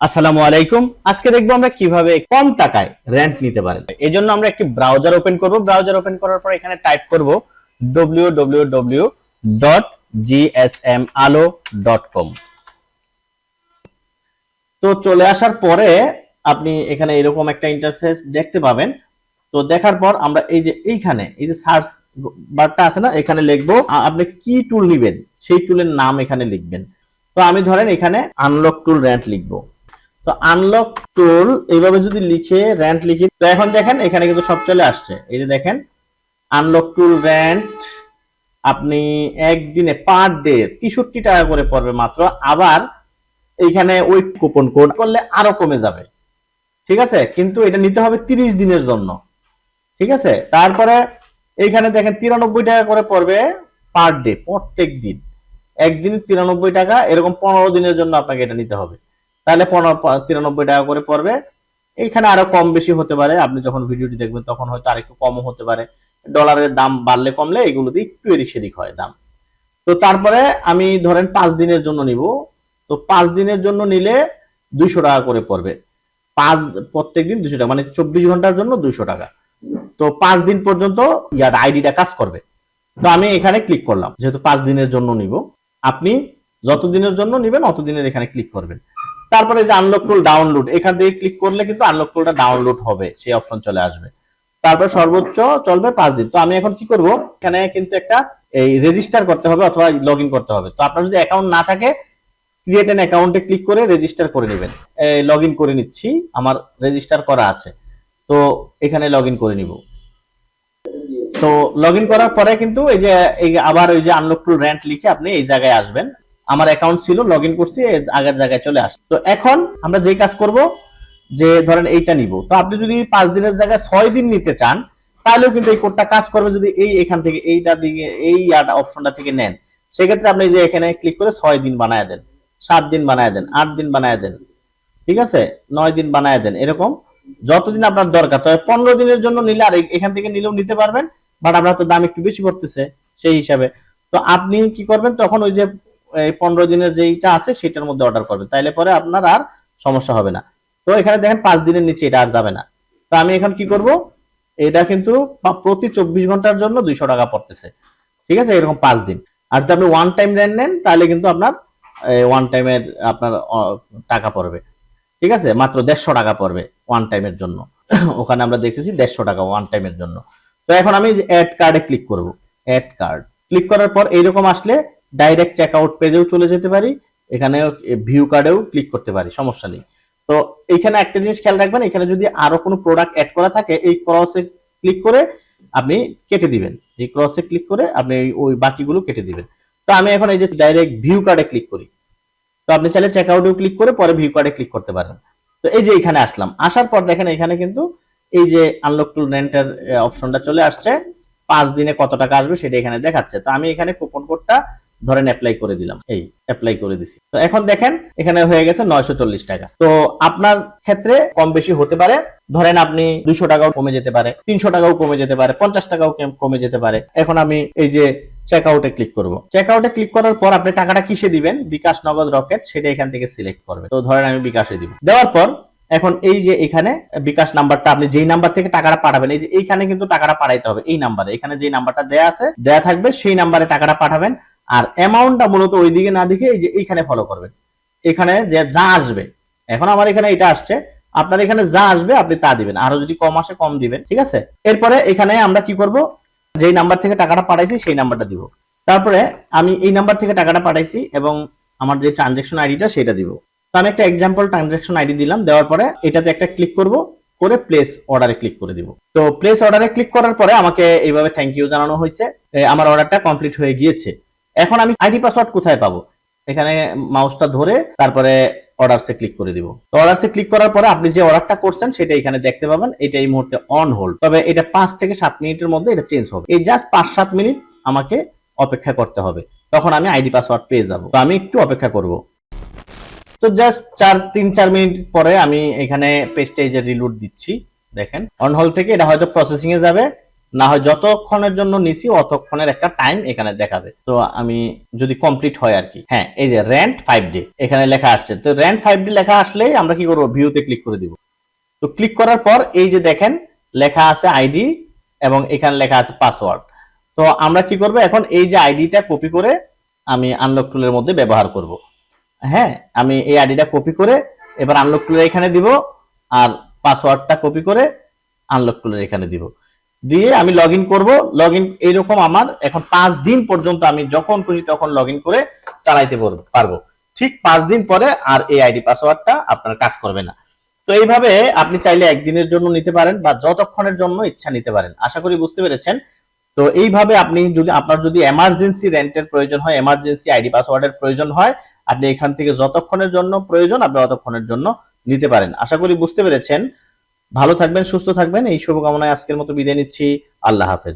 আসসালামু আলাইকুম। আজকে দেখব আমরা কীভাবে কম টাকায় রেন্ট নিতে পারেন। এই জন্য আমরা একটি ব্রাউজার ওপেন করব। ব্রাউজার ওপেন করার পর এখানে টাইপ করব www.gsmalo.com তো চলে আসার পরে আপনি এখানে এরকম একটা ইন্টারফেস দেখতে পাবেন। তো দেখার পর আমরা এই যে এইখানে, এই যে সার্চ বারটা আছে না, এখানে লিখব আপনি কি টুল নিবেন? সেই টুলের নাম এখানে লিখবেন। তো আমি ধরেন এখানে আনলক টুল র্যান্ট লিখব। তো আনলক টুল এইভাবে যদি লিখে র্যান্ট লিখি, তো এখন দেখেন এখানে কিন্তু সব চলে আসছে। এই যে দেখেন আনলক টুল র্যান্ট আপনি একদিনে পার ডে তেষট্টি টাকা করে পড়বে মাত্র। আবার এইখানে ওই কুপন কোড করলে আরও কমে যাবে। ঠিক আছে? কিন্তু এটা নিতে হবে তিরিশ দিনের জন্য। ঠিক আছে? তারপরে এইখানে দেখেন তিরানব্বই টাকা করে পড়বে পার ডে প্রত্যেক দিন। একদিন তিরানব্বই টাকা, এরকম পনেরো দিনের জন্য আপনাকে এটা নিতে হবে। তাহলে পনেরো তিরানব্বই টাকা করে পড়বে। এইখানে আরও কম বেশি হতে পারে। আপনি যখন ভিডিওটি দেখবেন, তখন হয়তো আরেকটু কমও হতে পারে। ডলারের দাম বাড়লে, কমলে এগুলোতে একটু এদিক সেদিক হয় দাম। তো তারপরে আমি ধরেন পাঁচ দিনের জন্য নিব। তো পাঁচ দিনের জন্য নিলে দুইশো টাকা করে পড়বে। পাঁচ প্রত্যেক দিন দুশো টাকা মানে চব্বিশ ঘণ্টার জন্য দুইশো টাকা। তো পাঁচ দিন পর্যন্ত ইয়ার আইডিটা কাজ করবে। তো আমি এখানে ক্লিক করলাম। যেহেতু পাঁচ দিনের জন্য নিব, আপনি যত দিনের জন্য নিবেন, অত দিনের এখানে ক্লিক করবেন। তারপরে যে আনলক টুল ডাউনলোড এখান থেকে ক্লিক করলে কিন্তু আনলক টুলটা ডাউনলোড হবে, সেই অপশন চলে আসবে। তারপর সর্বোচ্চ চলবে পাঁচ দিন। তো আমি এখন কি করব? এখানে কিন্তু একটা এই রেজিস্টার করতে হবে অথবা লগ করতে হবে। তো আপনার যদি অ্যাকাউন্ট না থাকে ক্রিয়েট এন অ্যাকাউন্টে ক্লিক করে রেজিস্টার করে নেবেন। লগ করে নিচ্ছি, আমার রেজিস্টার করা আছে। তো এখানে লগ করে নিব। তো লগ করার পরে কিন্তু এই যে আবার ওই যে আনলক টুল র্যান্ট লিখে আপনি এই জায়গায় আসবেন। আমার অ্যাকাউন্ট ছিল লগ ইন করছি আগের জায়গায় চলে আসছে। তো এখন আমরা যেই কাজ করব, যে ধরেন এইটা নিব। তো আপনি যদি পাঁচ দিনের জায়গায় ছয় দিন নিতে চান, তাহলেও কিন্তু এই কোডটা কাজ করবে যদি এই এখান থেকে, এইটা দিকে, এই অপশনটা থেকে নেন। সেক্ষেত্রে আপনি যে এখানে ক্লিক করে ছয় দিন বানায় দেন, সাত দিন বানায় দেন, আট দিন বানায় দেন, ঠিক আছে? নয় দিন বানায় দেন, এরকম। যতদিন আপনার দরকার, তবে পনেরো দিনের জন্য নিলে আর এখান থেকে নিলেও নিতে পারবেন বাট আপনার তো দাম একটু বেশি পড়তেছে সেই হিসাবে। তো আপনি কি করবেন, তখন ওই যে পনেরো দিনের যেইটা আছে সেটার মধ্যে অর্ডার করবেন তাইলে পরে আপনার আর সমস্যা হবে না। তো এখানে দেখেন পাঁচ দিনের নিচে এটা আর যাবে না। তো আমি এখন কি করব? এটা কিন্তু প্রতি চব্বিশ ঘণ্টার জন্য দুইশো টাকা পড়তেছে। ঠিক আছে? এরকম পাঁচ দিন। আর যদি আপনি ওয়ান টাইম রেন্ট নেন তাহলে কিন্তু আপনার ওয়ান টাইমের আপনার টাকা পড়বে। ঠিক আছে? মাত্র দেড়শো টাকা পড়বে ওয়ান টাইমের জন্য। ওখানে আমরা দেখেছি দেড়শো টাকা ওয়ান টাইমের জন্য। তো এখন আমি অ্যাড কার্ডে ক্লিক করব। অ্যাড কার্ড ক্লিক করার পর এইরকম আসলে ডাইরেক্ট চেক আউট পেজেও চলে যেতে পারি এখানে ভিউ কার্ডেও ক্লিক করতে পারি, সমস্যা নেই। তো এখানে একটা জিনিস খেয়াল রাখবেন, এখানে যদি আরও কোনো প্রোডাক্ট অ্যাড করা থাকে, এই ক্রসে ক্লিক করে আপনি কেটে দিবেন। এই ক্রসে ক্লিক করে আপনি ওই বাকিগুলো কেটে দিবেন। তো আমি এখন এই যে ডাইরেক্ট ভিউ কার্ডে ক্লিক করি। তো আপনি চাইলে চেক আউটেও ক্লিক করে পরে ভিউ কার্ডে ক্লিক করতে পারেন। তো এই যে এখানে আসলাম, আসার পর দেখেন এখানে কিন্তু এই যে আনলক টু রেন্টের অপশনটা চলে আসছে। পাঁচ দিনে কত টাকা আসবে সেটা এখানে দেখাচ্ছে। তো আমি এখানে কুপন কোডটা ধরেন অ্যাপ্লাই করে দিলাম। এই অ্যাপ্লাই করে দিছি। তো এখন দেখেন, এখানে হয়ে গেছে নয়শো চল্লিশ টাকা। তো আপনার ক্ষেত্রে কম বেশি হতে পারে। ধরেন আপনি দুইশো টাকাও কমে যেতে পারে, তিনশো টাকাও কমে যেতে পারে, পঞ্চাশ টাকাও কেম- যেতে পারে। এখন আমি এই যে চেক আউটে ক্লিক করব। চেক আউটে ক্লিক করার পর আপনি টাকাটা কিসে দিবেন? বিকাশ নগদ রকেট, সেটা এখান থেকে সিলেক্ট করবে তো ধরেন আমি বিকাশে দিব। দেওয়ার পর এখন এই যে এখানে বিকাশ নাম্বারটা, আপনি যেই নাম্বার থেকে টাকাটা পাঠাবেন, এই যে এইখানে কিন্তু টাকাটা পাঠাইতে হবে এই নাম্বারে। এখানে যেই নাম্বারটা দেয়া আছে, দেয়া থাকবে সেই নাম্বারে টাকাটা পাঠাবেন। আর অ্যামাউন্টটা মূলত ওইদিকে না দেখে এই যে এইখানে ফলো করবেন। এখানে যে যা আসবে। এখন আমার এখানে এটা আসছে। আপনার এখানে যা আসবে, আপনি তা দিবেন। আরও যদি কম আসে, কম দিবেন, ঠিক আছে? এরপরে এখানে আমরা কি করব? যেই নাম্বার থেকে টাকাটা পাঠাইছি, সেই নাম্বারটা দিব। তারপরে আমি এই নাম্বার থেকে টাকাটা পাঠাইছি এবং আমার যে ট্রানজেকশন আইডিটা সেটা দিব। তো আমি একটা এক্সাম্পল ট্রানজেকশন আইডি দিলাম। দেওয়ার পরে এটাতে একটা ক্লিক করব। করে প্লেস অর্ডারে ক্লিক করে দিব। তো প্লেস অর্ডারে ক্লিক করার পরে আমাকে এইভাবে থ্যাংক ইউ জানানো হয়েছে। আমার অর্ডারটা কমপ্লিট হয়ে গিয়েছে। এখন আমি আইডি পাসওয়ার্ড কোথায় পাবো? এখানে মাউসটা ধরে তারপরে অর্ডারসে ক্লিক করে দিব। তো অর্ডারসে ক্লিক করার পরে আপনি যে অর্ডারটা করছেন সেটা এখানে দেখতে পাবেন, এটা এই মুহূর্তে অন হোল্ড তবে এটা পাঁচ থেকে সাত মিনিটের মধ্যে এটা চেঞ্জ হবে। এই জাস্ট পাঁচ সাত মিনিট আমাকে অপেক্ষা করতে হবে। তখন আমি আইডি পাসওয়ার্ড পেয়ে যাব। তো আমি একটু অপেক্ষা করব। তো জাস্ট চার, তিন, চার মিনিট পরে আমি এখানে পেজটা এই রিলোড দিচ্ছি, দেখেন। অন হল থেকে এটা হয়তো প্রসেসিং এ যাবে। না হয় যতক্ষণের জন্য নিছি, অতক্ষণের একটা টাইম এখানে দেখাবে। তো আমি যদি কমপ্লিট হয় আর কি। হ্যাঁ এই যে রেন্ট ফাইভ ডে এখানে লেখা আসছে। তো রেন্ট ফাইভ ডে লেখা আসলেই আমরা কি করব? ভিউতে ক্লিক করে দিব। তো ক্লিক করার পর এই যে দেখেন, লেখা আছে আইডি এবং এখানে লেখা আছে পাসওয়ার্ড তো আমরা কি করব? এখন এই যে আইডিটা কপি করে আমি আনলক টুলের মধ্যে ব্যবহার করব। হ্যাঁ আমি এই আইডিটা কপি করে এবার আনলক টুলের এখানে দিব আর পাসওয়ার্ডটা কপি করে আনলক টুলের এখানে দিব। দিয়ে আমি লগ ইন করব। লগ ইন এইরকম আমার এখন পাঁচ দিন পর্যন্ত আমি যখন খুশি তখন লগ ইন করে চালাইতে পারবো- ঠিক পাঁচ দিন পরে আর এই আইডি পাসওয়ার্ডটা আপনার কাজ করবে না। তো এইভাবে আপনি চাইলে একদিনের জন্য নিতে পারেন বা যতক্ষণের জন্য ইচ্ছা নিতে পারেন। আশা করি বুঝতে পেরেছেন। তো এইভাবে আপনি যদি আপনার যদি এমার্জেন্সি রেন্টের প্রয়োজন হয় এমার্জেন্সি আইডি পাসওয়ার্ডের প্রয়োজন হয়, আপনি এখান থেকে যতক্ষণের জন্য প্রয়োজন, আপনি ততক্ষণের জন্য নিতে পারেন। আশা করি বুঝতে পেরেছেন। ভালো থাকবেন সুস্থ থাকবেন। এই শুভকামনায় আজকের মতো বিদায় নিচ্ছি। আল্লাহ হাফেজ।